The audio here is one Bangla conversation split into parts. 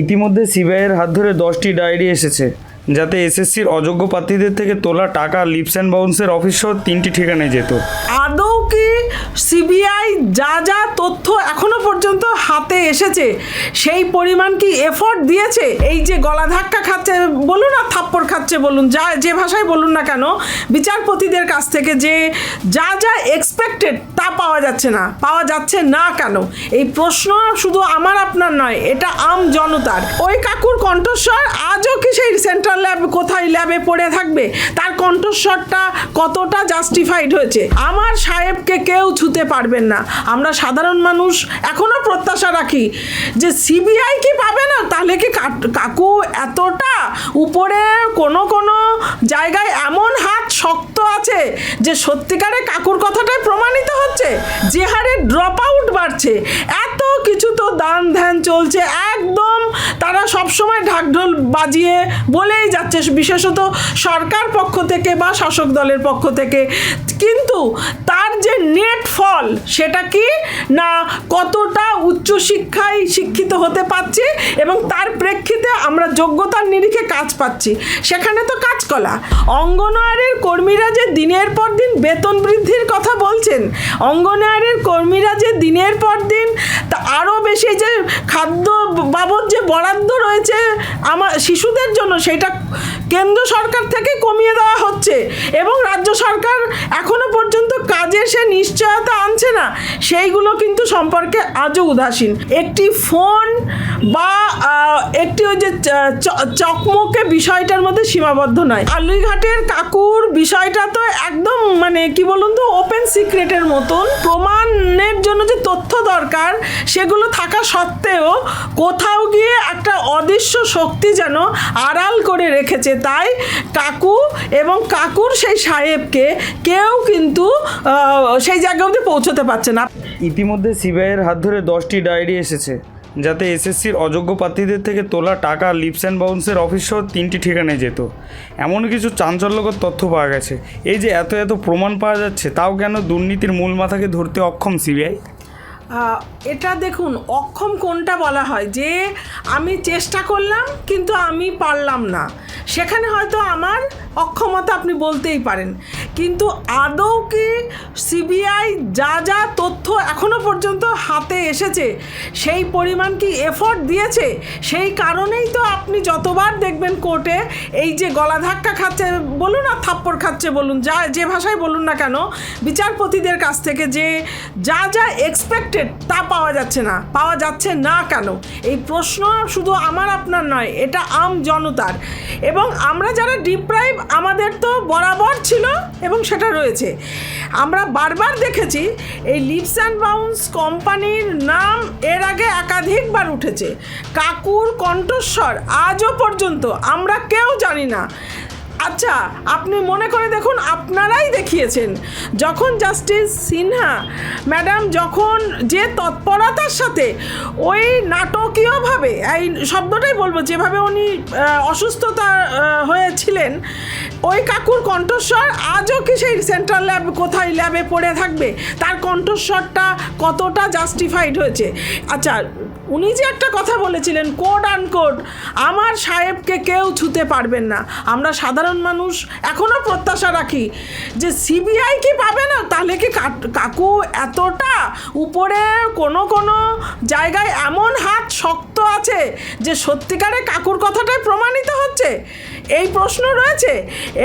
ইতিমধ্যে সিবিআইয়ের হাত ধরে দশটি ডায়েরি এসেছে, যাতে এসএসসির অযোগ্য প্রার্থীদের থেকে তোলা টাকা, লিপস অ্যান্ড বাউন্সের অফিস সহ তিনটি ঠিকানায় যেত। আদৌ কি? সিবিআই যা যা তথ্য এখনও পর্যন্ত হাতে এসেছে, সেই পরিমাণ কি এফোর্ট দিয়েছে? এই যে গলা ধাক্কা খাচ্ছে, বলুন আর থাপ্পড় খাচ্ছে বলুন, যা, যে ভাষায় বলুন না কেন, বিচারপতিদের কাছ থেকে যে যা যা এক্সপেক্টেড তা পাওয়া যাচ্ছে না, পাওয়া যাচ্ছে না কেন? এই প্রশ্ন শুধু আমার, আপনার নয়, এটা আম জনতার। ওই কাকুর কণ্ঠস্বর আজও কি সেই সেন্ট্রাল ল্যাব কোথায় ল্যাবে পড়ে থাকবে? তার কণ্ঠস্বরটা কতটা জাস্টিফাইড হয়েছে? আমার সাহেবকে কেউ ছুতে পারবেন না। আমরা সাধারণ মানুষ, এখনও প্রত্যাশা রাখি যে সিবিআই কি পাবে না, তাহলে কি কাকু এতটা উপরে কোনো কোনো জায়গায় এমন হাত শক্ত আছে যে সত্যিকারে কাকুর কথাটাই প্রমাণিত হচ্ছে? যে হারে ড্রপ আউট বাড়ছে। এত কিছু তো দান ধ্যান চলছে, একদম তারা সবসময় ঢাকঢোল বাজিয়ে বলেই যাচ্ছে, বিশেষত সরকার পক্ষ থেকে বা শাসক দলের পক্ষ থেকে। কিন্তু তার যে নেট ফল, সেটা কি না কতটা উচ্চশিক্ষায় শিক্ষিত হতে পারছি এবং তার প্রেক্ষিতে আমরা যোগ্যতার নিরিখে কাজ পাচ্ছি? সেখানে তো কাজ কলা কর্মীরা যে দিনের পর দিন বেতন বৃদ্ধির কথা বলছেন, অঙ্গনওয়াড়ির কর্মীরা যে দিনের পর দিন আরও বেশি যে খাদ্য বাবদ যে বরাদ্দ রয়েছে আমার শিশুদের জন্য, সেটা কেন্দ্র সরকার থেকে কমিয়ে দেওয়া হচ্ছে এবং রাজ্য সরকার এখনও পর্যন্ত কাজে সে নিশ্চয়তা আনছে না, সেইগুলো কিন্তু সম্পর্কে আজও উদাসীন। একটি ফোন বা একটি ওই যে চকমকে বিষয়টার মধ্যে সীমাবদ্ধ নয়। আলুইঘাটের কাকুর বিষয়টা তো একদম মানে কি বলুন তো ওপেন সিক্রেটের মতন। প্রমাণের জন্য যে তথ্য দরকার, সেগুলো থাকা সত্ত্বেও কোথাও গিয়ে একটা অদৃশ্য শক্তি যেন আড়াল করে রেখেছে। তাই কাকু এবং কাকুর সেই সাহেবকে কেউ কিন্তু সেই জায়গা অবধি পৌঁছতে পারছে না। ইতিমধ্যে সিবিআইয়ের হাত ধরে দশটি ডায়েরি এসেছে, যাতে এসএসসির অযোগ্য প্রার্থীদের থেকে তোলা টাকা, লিপস অ্যান্ড বাউন্সের অফিস সহ তিনটি ঠিকানায় যেত। এমন কিছু চাঞ্চল্যকর তথ্য পাওয়া গেছে। এই যে এত এত প্রমাণ পাওয়া যাচ্ছে, তাও কেন দুর্নীতির মূল মাথাকে ধরতে অক্ষম সিবিআই? এটা দেখুন, অক্ষম কোনটা বলা হয়? যে আমি চেষ্টা করলাম, কিন্তু আমি পারলাম না। সেখানে হয়তো আমার অক্ষমতা আপনি বলতেই পারেন। কিন্তু আদৌ কি সিবিআই যা যা তথ্য এখনও পর্যন্ত হাতে এসেছে, সেই পরিমাণ কি এফোর্ট দিয়েছে? সেই কারণেই তো আপনি যতবার দেখবেন কোর্টে এই যে গলা ধাক্কা খাচ্ছে, বলুন আর থাপ্পড় খাচ্ছে বলুন, যা, যে ভাষায় বলুন না কেন, বিচারপতিদের কাছ থেকে যে যা যা এক্সপেক্টেড তা পাওয়া যাচ্ছে না। পাওয়া যাচ্ছে না কেন? এই প্রশ্ন শুধু আমার আপনার নয়, এটা আম জনতার। এবং আমরা যারা ডিপ্রাইভ আমাদের তো বরাবর ছিল এবং সেটা রয়েছে। আমরা বারবার দেখেছি, এই লিপস অ্যান্ড বাউন্স কোম্পানির নাম এর আগে একাধিকবার উঠেছে। কাকুর কণ্ঠস্বর আজও পর্যন্ত, আমরা কেউ জানি না। আচ্ছা আপনি মনে করে দেখুন, আপনারাই দেখিয়েছেন। যখন জাস্টিস সিনহা, ম্যাডাম যখন যে তৎপরতার সাথে ওই নাটকীয়ভাবে, এই শব্দটাই বলব, যেভাবে উনি অসুস্থতা হয়েছিলেন, ওই কাকুর কণ্ঠস্বর আজও কি সেই সেন্ট্রাল ল্যাব, কোথায় ল্যাবে পড়ে থাকবে? তার কণ্ঠস্বরটা কতটা জাস্টিফাইড হয়েছে? আচ্ছা উনি যে একটা কথা বলেছিলেন কোড আন কোড আমার সাহেবকে কেউ ছুতে পারবেন না। আমরা সাধারণ মানুষ এখনও প্রত্যাশা রাখি যে সিবিআই কি পাবে না? তাহলে কি, কাকু এতটা উপরে কোনো কোনো জায়গায় এমন হাত শক্ত আছে যে সত্যিকারে কাকুর কথাটাই প্রমাণিত হচ্ছে? এই প্রশ্ন রয়েছে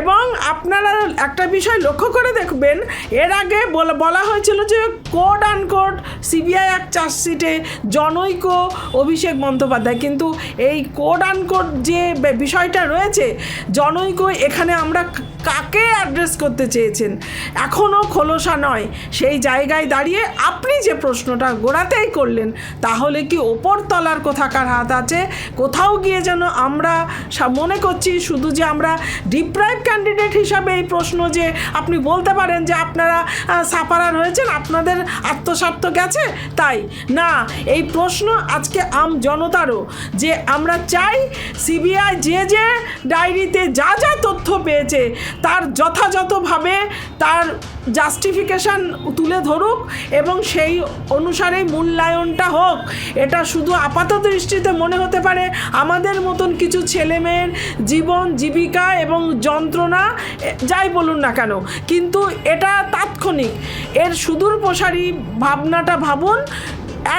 এবং আপনারা একটা বিষয় লক্ষ্য করে দেখবেন, এর আগে বলা হয়েছিল যে কোড আন কোড সিবিআই এক চার্জশিটে জনৈক অভিষেক বন্দ্যোপাধ্যায়। কিন্তু এই কোড আন কোড যে বিষয়টা রয়েছে, জনৈক এখানে আমরা কাকে অ্যাড্রেস করতে চেয়েছেন? এখনও খোলসা নয়। সেই জায়গায় দাঁড়িয়ে আপনি যে প্রশ্নটা গোড়াতেই করলেন, তাহলে কি ওপর তলার কোথাকার হাত আছে? কোথাও গিয়ে যেন আমরা মনে করছি শুধু যে আমরা ডিপ্রাইভ ক্যান্ডিডেট হিসাবে এই প্রশ্ন যে আপনি বলতে পারেন যে আপনারা সাফারার হয়েছেন আপনাদের আত্মস্বার্থ গেছে তাই। না, এই প্রশ্ন আজকে আম জনতারও যে আমরা চাই সিবিআই যে যে ডায়েরিতে যা যা তথ্য পেয়েছে, তার যথাযথভাবে তার জাস্টিফিকেশান তুলে ধরুক এবং সেই অনুসারে মূল্যায়নটা হোক। এটা শুধু আপাত দৃষ্টিতে মনে হতে পারে, আমাদের মতন কিছু ছেলেমেয়ের জীবন, জীবিকা এবং যন্ত্রণা, যাই বলুন না কেন, কিন্তু এটা তাৎক্ষণিক। এর সুদূর প্রসারী ভাবনাটা ভাবুন,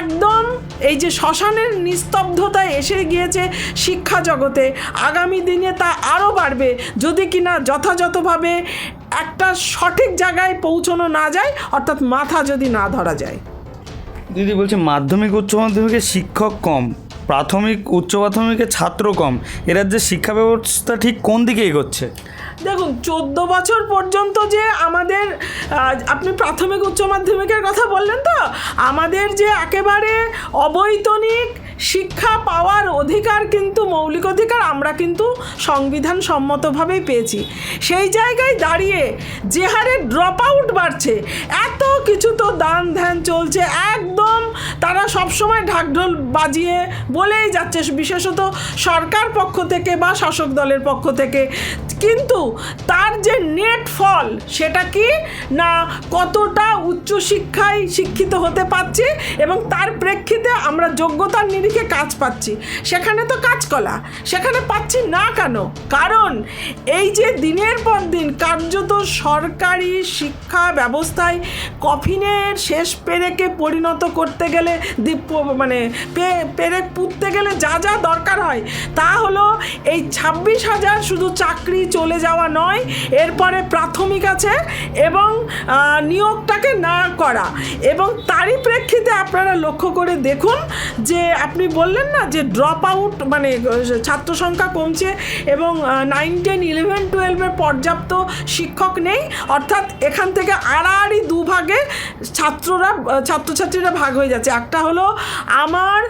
একদম এই যে শ্মশানের নিস্তব্ধতায় এসে গিয়েছে শিক্ষা জগতে, আগামী দিনে তা আরও বাড়বে। যদি কিনা যথাযথভাবে একটা সঠিক জায়গায় পৌঁছানো না যায় অর্থাৎ মাথা যদি না ধরা যায়। দিদি বলছে মাধ্যমিক উচ্চ মাধ্যমিকে শিক্ষক কম প্রাথমিক উচ্চ মাধ্যমিকে ছাত্র কম। এ যে শিক্ষা ব্যবস্থা ঠিক কোন দিকে এগোচ্ছে? দেখুন চোদ্দ বছর পর্যন্ত যে আমাদের আপনি প্রাথমিক উচ্চ মাধ্যমিকের কথা বললেন তো আমাদের যে একেবারে অবৈতনিক শিক্ষা পাওয়ার অধিকার কিন্তু, মৌলিক অধিকার আমরা কিন্তু সংবিধান সম্মতভাবেই পেয়েছি। সেই জায়গায় দাঁড়িয়ে যে হারে ড্রপ আউট বাড়ছে, এত কিছু তো দান ধ্যান চলছে, একদম তারা সবসময় ঢাকঢোল বাজিয়ে বলেই যাচ্ছে, বিশেষত সরকার পক্ষ থেকে বা শাসক দলের পক্ষ থেকে। কিন্তু তার যে নেট ফল সেটা কি না কতটা উচ্চশিক্ষায় শিক্ষিত হতে পারছে এবং তার প্রেক্ষিতে আমরা যোগ্যতার নিরিখে কাজ পাচ্ছি। সেখানে তো কাজ কলা সেখানে পাচ্ছি না কেন? কারণ এই যে দিনের পর দিন কার্যত সরকারি শিক্ষা ব্যবস্থায় কফিনের শেষ পেরেকে পরিণত করতে গেলে দীপ মানে পেরেক পুঁততে গেলে যা যা দরকার হয়, তা হলো এই ছাব্বিশ হাজার শুধু চাকরি চলে যাওয়া নয়, এরপরে প্রাথমিক আছে এবং নিয়োগটাকে না করা। এবং তারই প্রেক্ষিতে আপনারা লক্ষ্য করে দেখুন যে আপনি বললেন না যে ড্রপ আউট মানে ছাত্র সংখ্যা কমছে এবং নাইন টেন ইলেভেন টুয়েলভের পর্যাপ্ত শিক্ষক নেই। অর্থাৎ এখান থেকে আড়াআড়ি দুভাগে ছাত্ররা, ছাত্রছাত্রীরা ভাগ হয়ে যাচ্ছে। একটা হলো আমার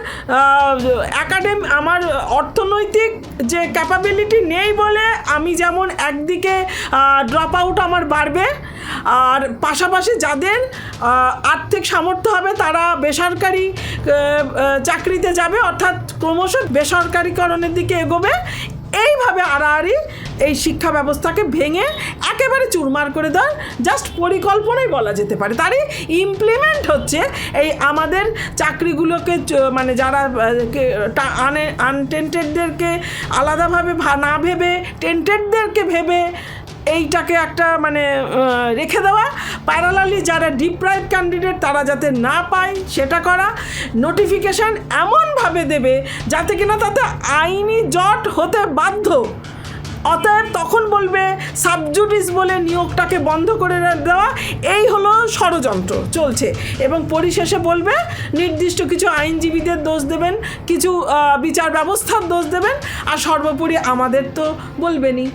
একাডেম আমার অর্থনৈতিক যে ক্যাপাবিলিটি নেই বলে আমি যেমন একদিকে ড্রপ আউট আমার বাড়বে, আর পাশাপাশি যাদের আর্থিক সামর্থ্য হবে, তারা বেসরকারি চাকরিতে যাবে, অর্থাৎ ক্রমশ বেসরকারিকরণের দিকে এগোবে। এইভাবে আড়াআড়ি এই শিক্ষা ব্যবস্থাকে ভেঙে একেবারে চুরমার করে দেওয়ার জাস্ট পরিকল্পনাই বলা যেতে পারে। তারই ইমপ্লিমেন্ট হচ্ছে এই আমাদের চাকরিগুলোকে মানে যারা আনে আনটেন্টেডদেরকে আলাদাভাবে না ভেবে টেন্টেডদেরকে ভেবে এইটাকে একটা মানে রেখে দেওয়া প্যারালালি যারা ডিপ্রাইভ ক্যান্ডিডেট তারা যাতে না পায় সেটা করা নোটিফিকেশান এমনভাবে দেবে যাতে কিনা তাতে আইনি জট হতে বাধ্য। অতএব তখন বলবে সাবজুডিস বলে নিয়োগটাকে বন্ধ করে দেওয়া, এই হলো ষড়যন্ত্র চলছে। এবং পরিশেষে বলবে, নির্দিষ্ট কিছু আইনজীবীদের দোষ দেবেন, কিছু বিচার ব্যবস্থার দোষ দেবেন, আর সর্বোপরি আমাদের তো বলবেনই।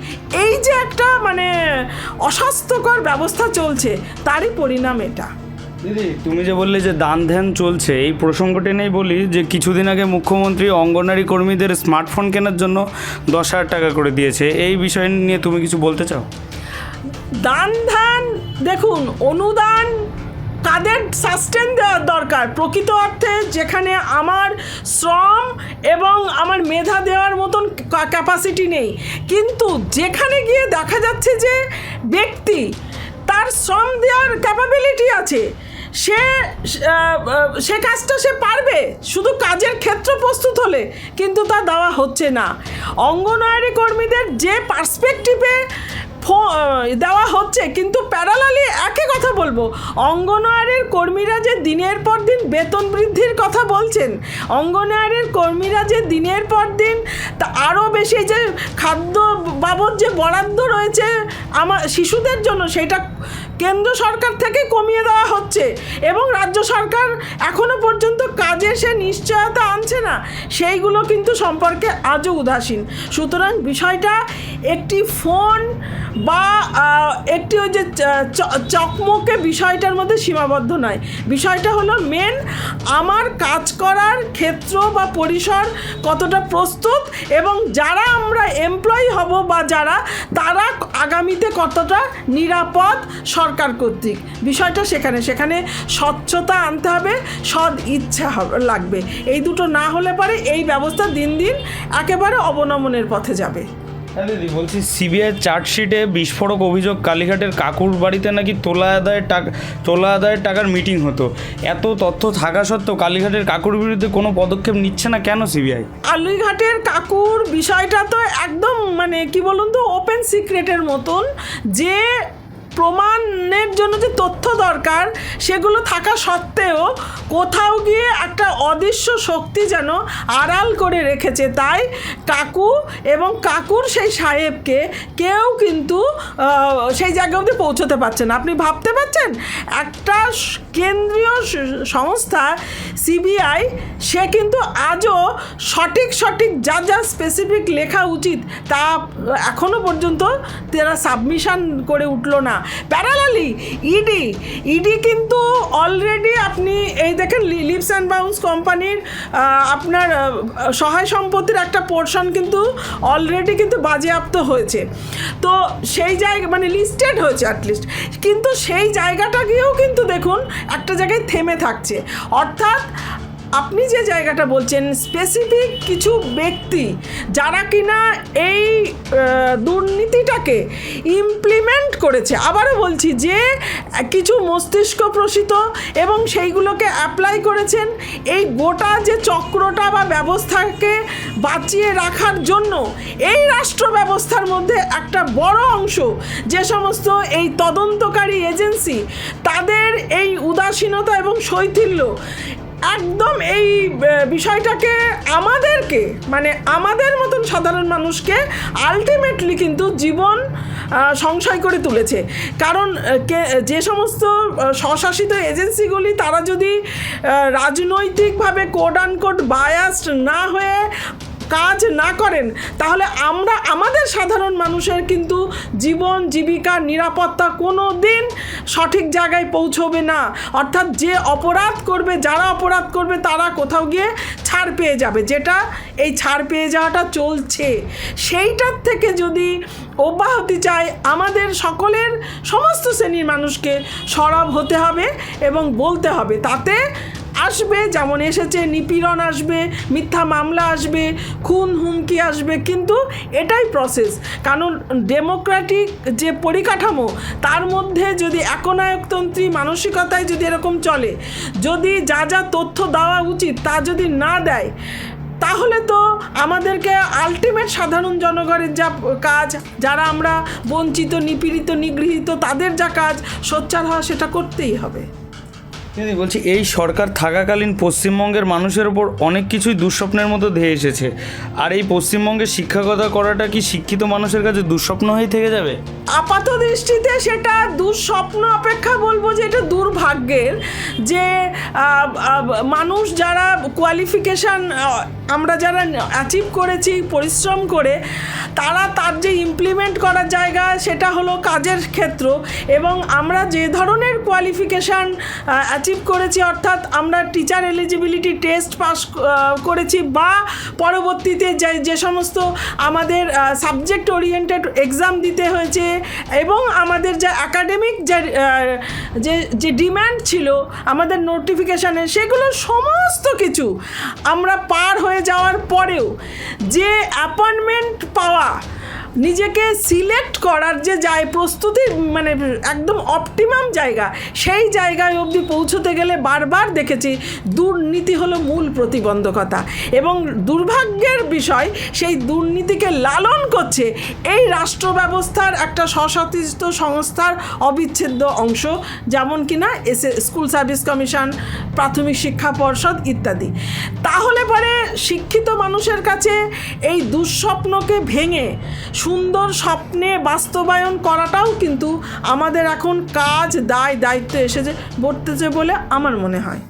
এই যে একটা মানে অস্বাস্থ্যকর ব্যবস্থা চলছে, তারই পরিণাম এটা। দিদি, তুমি যে বললে যে দান ধ্যান চলছে, এই প্রসঙ্গটি নেই বলি যে কিছুদিন আগে মুখ্যমন্ত্রী অঙ্গনারী কর্মীদের স্মার্টফোন কেনার জন্য দশ হাজার টাকা করে দিয়েছে। এই বিষয় নিয়ে তুমি কিছু বলতে চাও? দান ধ্যান, দেখুন, অনুদান তাদের সাস্টেন দেওয়ার দরকার। প্রকৃত অর্থে যেখানে আমার শ্রম এবং আমার মেধা দেওয়ার মতন ক্যাপাসিটি নেই। কিন্তু যেখানে গিয়ে দেখা যাচ্ছে যে ব্যক্তি তার শ্রম দেওয়ার ক্যাপাবিলিটি আছে সে সে কাজটা সে পারবে। শুধু কাজের ক্ষেত্র প্রস্তুত হলে কিন্তু তা দেওয়া হচ্ছে না। অঙ্গনওয়াড়ি কর্মীদের যে পার্সপেক্টিভে দেওয়া হচ্ছে, কিন্তু প্যারালালি একই কথা বলব। অঙ্গনওয়াড়ির কর্মীরা যে দিনের পর দিন বেতন বৃদ্ধির কথা বলছেন, অঙ্গনওয়াড়ির কর্মীরা যে দিনের পর দিন আরও বেশি যে খাদ্য বাবদ যে বরাদ্দ রয়েছে আমার শিশুদের জন্য, সেটা কেন্দ্র সরকার থেকে কমিয়ে দেওয়া হচ্ছে এবং রাজ্য সরকার এখনও পর্যন্ত কাজে সে নিশ্চয়তা আনছে না। সেইগুলো কিন্তু সম্পর্কে আজও উদাসীন। সুতরাং বিষয়টা একটি ফোন বা একটি ওই যে চকমকে বিষয়টার মধ্যে সীমাবদ্ধ নয়। বিষয়টা হলো মেন আমার কাজ করার ক্ষেত্র বা পরিসর কতটা প্রস্তুত এবং যারা আমরা এমপ্লয়ি হব বা যারা, তারা আগামীতে কতটা নিরাপদ সরকার কর্তৃক। বিষয়টা সেখানে। সেখানে স্বচ্ছতা আনতে হবে সৎ ইচ্ছা লাগবে। এই দুটো না হলে পরে এই ব্যবস্থা দিন দিন একেবারে অবনমনের পথে যাবে। হ্যাঁ দিদি বলছি সিবিআই চার্জশিটে বিস্ফোরক অভিযোগ কালীঘাটের কাকুর বাড়িতে নাকি তোলা আদায়ের টাকা তোলা আদায়ের টাকার মিটিং হতো। এত তথ্য থাকা সত্ত্বেও কালীঘাটের কাকুর বিরুদ্ধে কোনো পদক্ষেপ নিচ্ছে না কেন সিবিআই? কালীঘাটের কাকুর বিষয়টা তো একদম মানে কি বলুন তো ওপেন সিক্রেটের মতন। যে প্রমাণের জন্য যে তথ্য দরকার, সেগুলো থাকা সত্ত্বেও কোথাও গিয়ে একটা অদৃশ্য শক্তি যেন আড়াল করে রেখেছে। তাই কাকু এবং কাকুর সেই সাহেবকে কেউ কিন্তু সেই জায়গা অবধি পৌঁছতে পারছে না। আপনি ভাবতে পারছেন? একটা কেন্দ্রীয় সংস্থা, সিবিআই, সে কিন্তু আজও সঠিক সঠিক, যা যা স্পেসিফিক লেখা উচিত, তা এখনও পর্যন্ত তারা সাবমিশন করে উঠল না। প্যারালালি ইডি ইডি কিন্তু অলরেডি আপনি, এই দেখেন লিপস অ্যান্ড বাউন্স কোম্পানির আপনার সহায় সম্পত্তির একটা পোর্শন কিন্তু অলরেডি কিন্তু বাজেয়াপ্ত হয়েছে। তো সেই জায়গা মানে লিস্টেড হয়েছে অ্যাটলিস্ট কিন্তু সেই জায়গাটা গিয়েও কিন্তু দেখুন, একটা জায়গায় থেমে থাকছে। অর্থাৎ আপনি যে জায়গাটা বলছেন স্পেসিফিক কিছু ব্যক্তি যারা কিনা এই দুর্নীতিটাকে ইমপ্লিমেন্ট করেছে। আবারও বলছি যে, কিছু মস্তিষ্ক প্রসিত এবং সেইগুলোকে অ্যাপ্লাই করেছেন, এই গোটা যে চক্রটা বা ব্যবস্থাকে বাঁচিয়ে রাখার জন্য এই রাষ্ট্র ব্যবস্থার মধ্যে একটা বড় অংশ যে সমস্ত এই তদন্তকারী এজেন্সি, তাদের এই উদাসীনতা এবং শৈথিল্য একদম এই বিষয়টাকে আমাদেরকে মানে আমাদের মতন সাধারণ মানুষকে আলটিমেটলি কিন্তু জীবন সংশয় করে তুলেছে। কারণ যে সমস্ত স্বশাসিত এজেন্সিগুলি তারা যদি রাজনৈতিকভাবে কোড আনকোড বায়াসড না হয়ে কাজ না করেন, তাহলে আমরা আমাদের সাধারণ মানুষের কিন্তু জীবন, জীবিকা, নিরাপত্তা কোনো দিন সঠিক জায়গায় পৌঁছবে না। অর্থাৎ যে অপরাধ করবে, যারা অপরাধ করবে, তারা কোথাও গিয়ে ছাড় পেয়ে যাবে। যেটা এই ছাড় পেয়ে যাওয়াটা চলছে। সেইটার থেকে যদি অব্যাহতি চায় আমাদের সকলের সমস্ত শ্রেণির মানুষকে সরব হতে হবে এবং বলতে হবে, তাতে আসবে, যেমন এসেছে, নিপীড়ন আসবে, মিথ্যা মামলা আসবে, খুন হুমকি আসবে, কিন্তু এটাই প্রসেস কারণ ডেমোক্রেটিক যে পরিকাঠামো, তার মধ্যে যদি একনায়কতন্ত্রী মানসিকতায় যদি এরকম চলে, যদি যা যা তথ্য দেওয়া উচিত তা যদি না দেয়, তাহলে তো আমাদেরকে আলটিমেট সাধারণ জনগণের যা কাজ, যারা আমরা বঞ্চিত, নিপীড়িত, নিগৃহীত, তাদের যা কাজ, সোচ্চার হওয়া সেটা করতেই হবে। দিদি বলছি, এই সরকার থাকাকালীন পশ্চিমবঙ্গের মানুষের ওপর অনেক কিছুই দুঃস্বপ্নের মতো ধেয়ে এসেছে। আর এই পশ্চিমবঙ্গে শিক্ষকতা করাটা কি শিক্ষিত মানুষের কাছে দুঃস্বপ্ন হয়ে থেকে যাবে? আপাত দৃষ্টিতে সেটা দুঃস্বপ্ন অপেক্ষা বলব যে এটা দুর্ভাগ্যের যে মানুষ যারা কোয়ালিফিকেশান আমরা যারা অ্যাচিভ করেছি, পরিশ্রম করে, তারা তার যে ইমপ্লিমেন্ট করার জায়গা সেটা হলো কাজের ক্ষেত্র এবং আমরা যে ধরনের কোয়ালিফিকেশান অ্যাচিভ করেছি, অর্থাৎ আমরা টিচার এলিজিবিলিটি টেস্ট পাস করেছি বা পরবর্তীতে যে যে সমস্ত আমাদের সাবজেক্ট ওরিয়েন্টেড এক্সাম দিতে হয়েছে এবং আমাদের যে একাডেমিক যে যে ডিম্যান্ড ছিল, আমাদের নোটিফিকেশানে সেগুলো সমস্ত কিছু আমরা পার হয়ে যাওয়ার পরেও যে অ্যাপয়েন্টমেন্ট পাওয়া নিজেকে সিলেক্ট করার যে যায়, প্রস্তুতি মানে একদম অপটিমাম জায়গা, সেই জায়গায় অবধি পৌঁছতে গেলে বারবার দেখেছি, দুর্নীতি হলো মূল প্রতিবন্ধকতা। এবং দুর্ভাগ্যের বিষয়, সেই দুর্নীতিকে লালন করছে এই রাষ্ট্র ব্যবস্থার একটা স্বশাসিত সংস্থার অবিচ্ছেদ্য অংশ, যেমন কিনা এসে, স্কুল সার্ভিস কমিশন, প্রাথমিক শিক্ষা পর্ষদ ইত্যাদি। তাহলে পরে শিক্ষিত মানুষের কাছে এই দুঃস্বপ্নকে ভেঙে সুন্দর স্বপ্নে বাস্তবায়ন করাটাও কিন্তু আমাদের এখন কাজ, দায়, দায়িত্ব এসেছে, বর্তেছে বলে আমার মনে হয়।